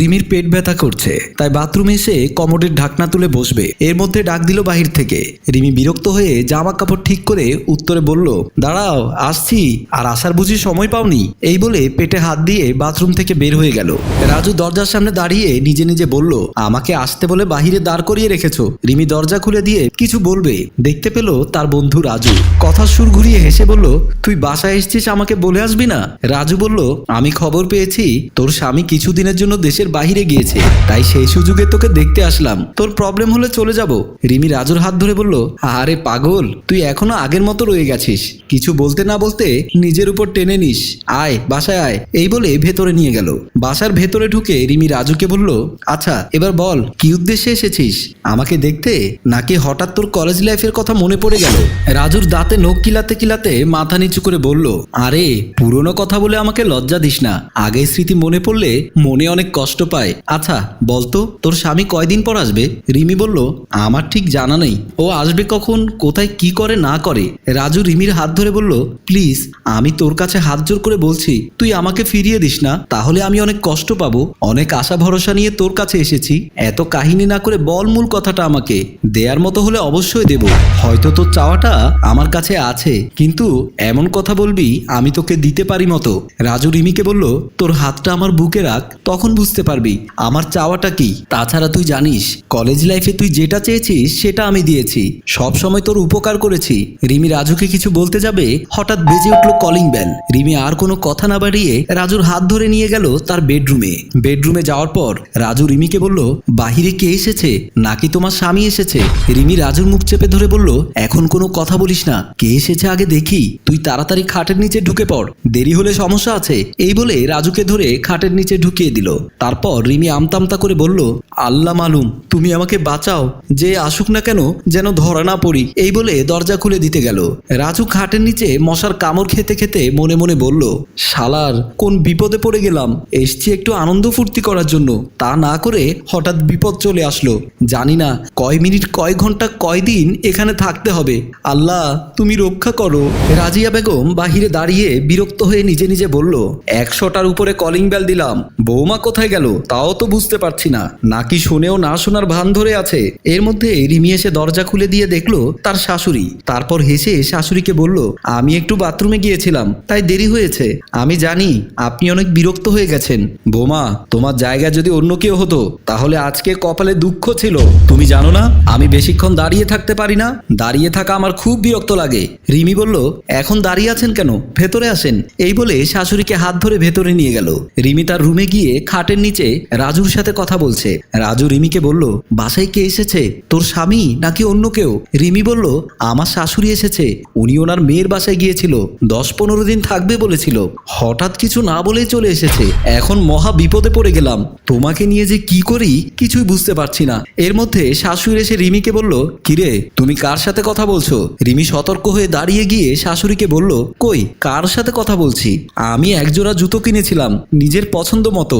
রিমির পেট ব্যথা করছে। তাই বাথরুমে এসে কমোডের ঢাকনা তুলে বসবে। এর মধ্যে ডাক দিল বাহির থেকে। রিমি বিরক্ত হয়ে জামা কাপড় ঠিক করে উত্তরে বলল, দাঁড়াও, আসছি। আর আসার বুঝি সময় পাওনি? এই বলে পেটে হাত দিয়ে বাথরুম থেকে বের হয়ে গেল। রাজু দরজার সামনে দাঁড়িয়ে নিজে নিজে বলল, আমাকে আসতে বলে বাহিরে দাঁড় করিয়ে রেখেছো। রিমি দরজা খুলে দিয়ে কিছু বলবে। দেখতে পেল তার বন্ধু রাজু। কথা সুর ঘুরিয়ে হেসে বলল, তুই বাসায় এসছিস আমাকে বলে আসবি না? রাজু বলল, আমি খবর পেয়েছি। তোর স্বামী কিছুদিনের জন্য দেশের বাইরে গিয়েছে। তাই সেই সুযোগে তোকে দেখতে আসলাম। তোর প্রবলেম হলে চলে যাব। রিমি রাজুর হাত ধরে বলল আরে পাগল, তুই এখনও আগের মতো রয়ে গেছিস। কিছু বলতে না বলতে নিজের উপর টেনে নিস। আয়, বাসায় আয়। এই বলে ভেতরে নিয়ে গেল। বাসার ভেতরে ঢুকে রিমি রাজুকে বলল আচ্ছা এবার বল, কি উদ্দেশ্যে এসেছিস? আমাকে দেখতে? নাকি হঠাৎ তোর কলেজ লাইফের কথা মনে পড়ে গেল? রাজুর দাঁতে নখ কিলাতে কিলাতে মাথা নিচু করে বলল, আরে, পুরনো কথা বলে আমাকে লজ্জা দিস না। আগের স্মৃতি মনে পড়লে মনে অনেক কষ্ট পায়। আচ্ছা বলতো তোর স্বামী কয়দিন পর আসবে? রিমি বলল, আমার ঠিক জানা নেই। ও আসবে কখন, কোথায় কি করে না করে। রাজু রিমির হাত ধরে বলল, প্লিজ, আমি তোর কাছে হাত জোর করে বলছি, তুই আমাকে ফিরিয়ে দিস না, তাহলে আমি অনেক কষ্ট পাবো। অনেক আশা ভরসা নিয়ে তোর কাছে এসেছি। এত কাহিনী না করে বল মূল কথাটা আমাকে। দেয়ার মতো হলে অবশ্যই দেব। হয়তো তোর চাওয়াটা আমার কাছে আছে, কিন্তু এমন কথা বলবি, আমি তোকে দিতে পারি মতো। রাজু রিমিকে বলল, তোর হাতটা আমার বুকে রাখ, তখন বুঝতে পারবি, আমার চাওয়াটা কি? তাছাড়া তুই জানিস কলেজ লাইফে তুই যেটা চেয়েছিস, সেটা আমি দিয়েছি। সব সময় তোর উপকার করেছি। রিমি রাজুকে কিছু বলতে যাবে? হঠাৎ বেজে উঠল কলিং বেল রিমি আর কোনো কথা না বাড়িয়ে রাজুর হাত ধরে নিয়ে গেল তার বেডরুমে বেডরুমে যাওয়ার পর রাজু রিমিকে বলল, বাহিরে কে এসেছে? নাকি তোমার স্বামী এসেছে? রিমি রাজুর মুখ চেপে ধরে বলল, এখন কোনো কথা বলিস না। কে এসেছে আগে দেখি। তুই তাড়াতাড়ি খাটের নিচে ঢুকে পড়। দেরি হলে সমস্যা আছে। এই বলে রাজুকে ধরে খাটের নিচে ঢুকিয়ে দিল। তারপর রিমি আমতামতা করে বলল, আল্লাহ মালুম, তুমি আমাকে বাঁচাও। যে আসুক না কেন, যেন ধরা না পড়ি। এই বলে দরজা খুলে দিতে গেল। রাজু খাটের নিচে মশার কামড় খেতে খেতে মনে মনে বলল, শালার, কোন বিপদে পড়ে গেলাম। এসছি একটু আনন্দ ফুর্তি করার জন্য। তা না করে হঠাৎ বিপদ চলে আসলো। জানি না, কয় মিনিট, কয় ঘণ্টা, কয় দিন এখানে থাকতে হবে। আল্লাহ, তুমি রক্ষা করো। রাজিয়া বেগম বাহিরে দাঁড়িয়ে বিরক্ত হয়ে নিজে নিজে বলল, একশোটার উপরে কলিং বেল দিলাম। বৌমা কোথায় গেল, তাও তো বুঝতে পারছি না। নাকি শুনেও না শোনার ভান ধরে আছে। এর মধ্যে রিমি এসে দরজা খুলে দিয়ে দেখল তার শাশুড়ি। তারপর হেসে শাশুড়িকে বলল, আমি একটু বাথরুমে গিয়েছিলাম, তাই দেরি হয়েছে। আমি জানি আপনি অনেক বিরক্ত হয়ে গেছেন। বোমা, তোমার জায়গা যদি অন্য কেউ হতো, তাহলে আজকে কপালে দুঃখ ছিল। তুমি জানো না, আমি বেশিক্ষণ দাঁড়িয়ে থাকতে পারি না। দাঁড়িয়ে থাকা আমার খুব বিরক্ত লাগে। রিমি বলল, এখন দাঁড়িয়ে আছেন কেন? ভেতরে আসেন। এই বলে শাশুড়িকে হাত ধরে ভেতরে নিয়ে গেল। রিমি তার রুমে গিয়ে খাটের নিচে রাজুর সাথে কথা বলছে। রাজু রিমিকে বলল, বাসায় কে এসেছে? তোর স্বামী নাকি অন্য কেউ? রিমি বলল, আমার শাশুড়ি এসেছে। উনি ওনার মেয়ের বাসায় গিয়েছিল। দশ পনেরো দিন থাকবে বলেছিল। হঠাৎ কিছু না বলেই চলে এসেছে। এখন মহা বিপদে পড়ে গেলাম। তোমাকে নিয়ে যে কি করি কিছুই বুঝতে পারছি না। এর মধ্যে শাশুড়ি এসে রিমিকে বলল, কিরে, তুমি কার সাথে কথা বলছো? রিমি সতর্ক হয়ে দাঁড়িয়ে গিয়ে শাশুড়িকে বলল, কই, কার সাথে কথা বলছি? আমি একজোড়া জুতো কিনেছিলাম, নিজের পছন্দ মতো।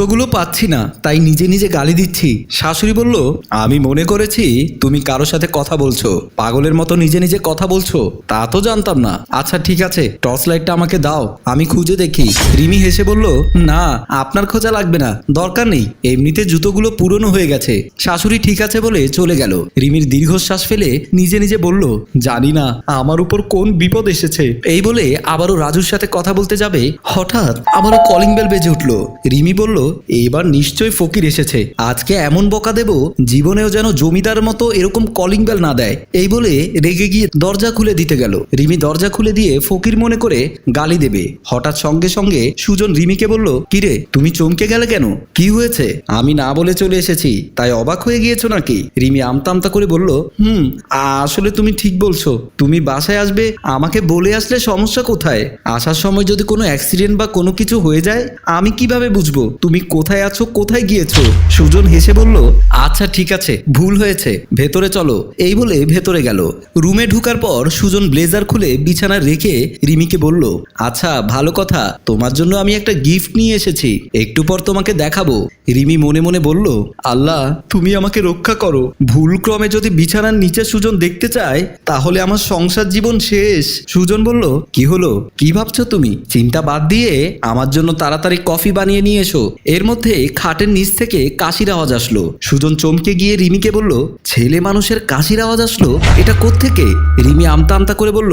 জুতোগুলো পাচ্ছি না, তাই নিজে নিজে গালি দিচ্ছি। শাশুড়ি বলল, আমি মনে করেছি তুমি কারোর সাথে কথা বলছো, পাগলের মতো নিজে নিজে কথা বলছো, তা তো জানতাম না। আচ্ছা ঠিক আছে, টর্চ লাইটটা আমাকে দাও, আমি খুঁজে দেখি। রিমি হেসে বলল, না, আপনার খোঁজা লাগবে না, দরকার নেই, এমনিতে জুতোগুলো পুরনো হয়ে গেছে। শাশুড়ি ঠিক আছে বলে চলে গেল। রিমির দীর্ঘশ্বাস ফেলে নিজে নিজে বলল, জানি না, আমার উপর কোন বিপদ এসেছে। এই বলে আবারও রাজুর সাথে কথা বলতে যাবে, হঠাৎ আবারও কলিং বেল বেজে উঠল। রিমি বলল এবার নিশ্চয়ই ফকির এসেছে। আজকে এমন বকা দেব, জীবনেও যেন জমিদার মতো এরকম কলিং বেল না দেয়। এই বলে রেগে গিয়ে দরজা খুলে দিতে গেল। রিমি দরজা খুলে দিয়ে ফকির মনে করে গালি দেবে। হঠাৎ সঙ্গে সঙ্গে সুজন রিমিকে বলল, কিরে, তুমি চমকে গেলে কেন? কি হয়েছে? আমি না বলে চলে এসেছি, তাই অবাক হয়ে গিয়েছো নাকি? রিমি আমতামতা করে বলল, হুম, আসলে তুমি ঠিক বলছো। তুমি বাসায় আসবে, আমাকে বলে আসলে সমস্যা কোথায়? আসার সময় যদি কোনো অ্যাক্সিডেন্ট বা কোনো কিছু হয়ে যায়, আমি কীভাবে বুঝব? তুমি কোথায় আছো, কোথায় গিয়েছো? সুজন হেসে বলল আচ্ছা ঠিক আছে, ভুল হয়েছে, ভেতরে চলো। এই বলে ভেতরে গেল। রুমে ঢুকার পর সুজন ব্লেজার খুলে বিছানা রেখে রিমিকে বলল আচ্ছা ভালো কথা, তোমার জন্য আমি একটা গিফট নিয়ে এসেছি, একটু পর তোমাকে দেখাবো। রিমি মনে মনে বলল, আল্লাহ, তুমি আমাকে রক্ষা করো। ভুল ক্রমে যদি বিছানার নিচে সুজন দেখতে চায়, তাহলে আমার সংসার জীবন শেষ। সুজন বলল, কি হলো? কি ভাবছ তুমি? চিন্তা বাদ দিয়ে আমার জন্য তাড়াতাড়ি কফি বানিয়ে নিয়ে এসো এর মধ্যে খাটের নিচ থেকে কাশির আওয়াজ আসলো। সুজন চমকে গিয়ে রিমিকে বলল, ছেলে মানুষের কাশির আওয়াজ আসলো? এটা কোত্থেকে? রিমি আমতা আমতা করে বলল,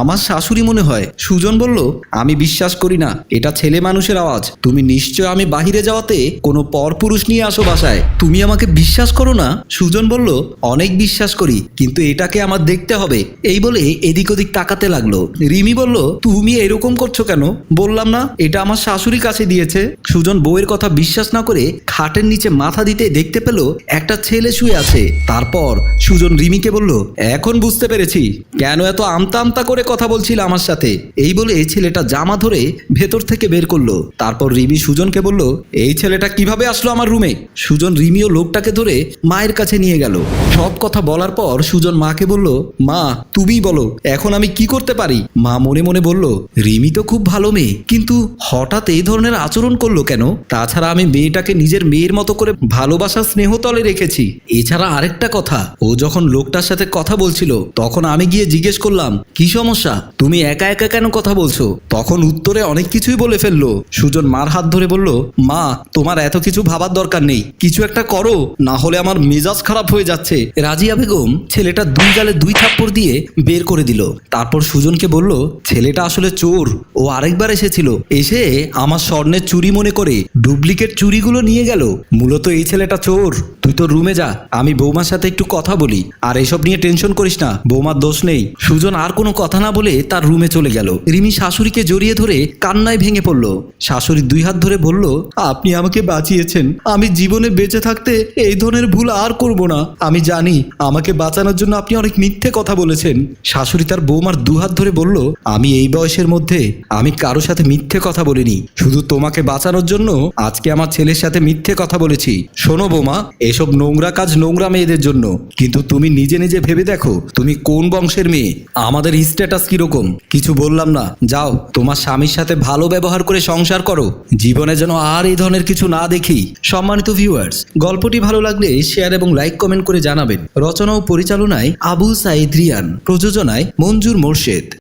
আমার শাশুড়ি মনে হয়। সুজন বলল, আমি বিশ্বাস করি না, এটা ছেলে মানুষের আওয়াজ। তুমি নিশ্চয় আমি বাহিরে যাওয়াতে কোনো পরপুরুষ নিয়ে আসো বাসায়। তুমি আমাকে বিশ্বাস করো না? সুজন বলল, অনেক বিশ্বাস করি, কিন্তু এটাকে আমার দেখতে হবে। এই বলে এদিক ওদিক তাকাতে লাগল। রিমি বলল, তুমি এরকম করছ কেন? বললাম না, এটা আমার শাশুড়ি কাছে দিয়েছে। সুজন বউয়ের কথা বিশ্বাস না করে খাটের নিচে মাথা দিতে দেখতে পেল একটা ছেলে শুয়ে আছে। তারপর সুজন রিমিকে বলল, এখন বুঝতে পেরেছি। কেন এত আমতা আমতা করে কথা বলছিল আমার সাথে? এই বলে ছেলেটা জামা ধরে ভেতর থেকে বের করল। তারপর রিমি সুজনকে বলল, এই ছেলেটা কীভাবে আসলো আমার রুমে? সুজন রিমি ও লোকটাকে ধরে মায়ের কাছে নিয়ে গেল। সব কথা বলার পর সুজন মাকে বলল, মা তুমিই বলো, এখন আমি কি করতে পারি? মা মনে মনে বলল, রিমি তো খুব ভালো মেয়ে, কিন্তু হঠাৎ এই ধরনের আচরণ করল কেন? তাছাড়া আমি মেয়েটাকে নিজের মেয়ের মতো করে ভালোবাসার স্নেহতলে রেখেছি। এছাড়া আরেকটা কথা, ও যখন লোকটার সাথে কথা বলছিল, তখন আমি গিয়ে জিজ্ঞেস করলাম, কি সমস্যা? তুমি একা একা কেন কথা বলছো? তখন উত্তরে অনেক কিছুই বলে ফেলল। সুজন মার হাত ধরে বলল, মা, তোমার এত কিছু ভাবার দরকার নেই। কিছু একটা করো, না হলে আমার মেজাজ খারাপ হয়ে যাচ্ছে। রাজিয়া বেগম ছেলেটা দুই গালে দুই থাপ্পড় দিয়ে বের করে দিল। তারপর সুজনকে বলল, ছেলেটা আসলে চোর। ও আরেকবার এসেছিল। এসে আমার স্বর্ণের চুরি মনে করে ডুপ্লিকেট চুরিগুলো নিয়ে গেল। মূলত এই ছেলেটা চোর। তুই তো রুমে যা, আমি বৌমার সাথে একটু কথা বলি। আর এসব নিয়ে টেনশন করিস না, বৌমার দোষ নেই। সুজন আর কোনো কথা না বলে তার রুমে চলে গেল। রিমি শাশুড়িকে জড়িয়ে ধরে কান্নায় ভেঙে পড়ল। শাশুড়ি দুই হাত ধরে বলল, আপনি আমাকে বাঁচিয়েছেন। আমি জীবনে বেঁচে থাকতে এই ধরনের ভুল আর করব না। আমি জানি আমাকে বাঁচানোর জন্য আপনি অনেক মিথ্যে কথা বলেছেন। শাশুড়ি তার বৌমার দুহাত ধরে বলল, আমি এই বয়সের মধ্যে আমি কারও সাথে মিথ্যে কথা বলিনি। শুধু তোমাকে বাঁচানোর জন্য আজকে আমার ছেলের সাথে মিথ্যে কথা বলেছি। শোনো বোমা, এসব নোংরা কাজ নোংরা মেয়েদের জন্য। কিন্তু তুমি নিজে নিজে ভেবে দেখো, তুমি কোন বংশের মেয়ে? আমাদের স্ট্যাটাস কীরকম? কিছু বললাম না। যাও, তোমার স্বামীর সাথে ভালো ব্যবহার করে সংসার করো। জীবনে যেন আর এই ধরনের কিছু না দেখি। সম্মানিত ভিউয়ার্স গল্পটি ভালো লাগলে শেয়ার এবং লাইক কমেন্ট করে জানাবেন। রচনা ও পরিচালনায় আবু সাইদ রিয়ান, প্রযোজনায় মঞ্জুর মোর্শেদ।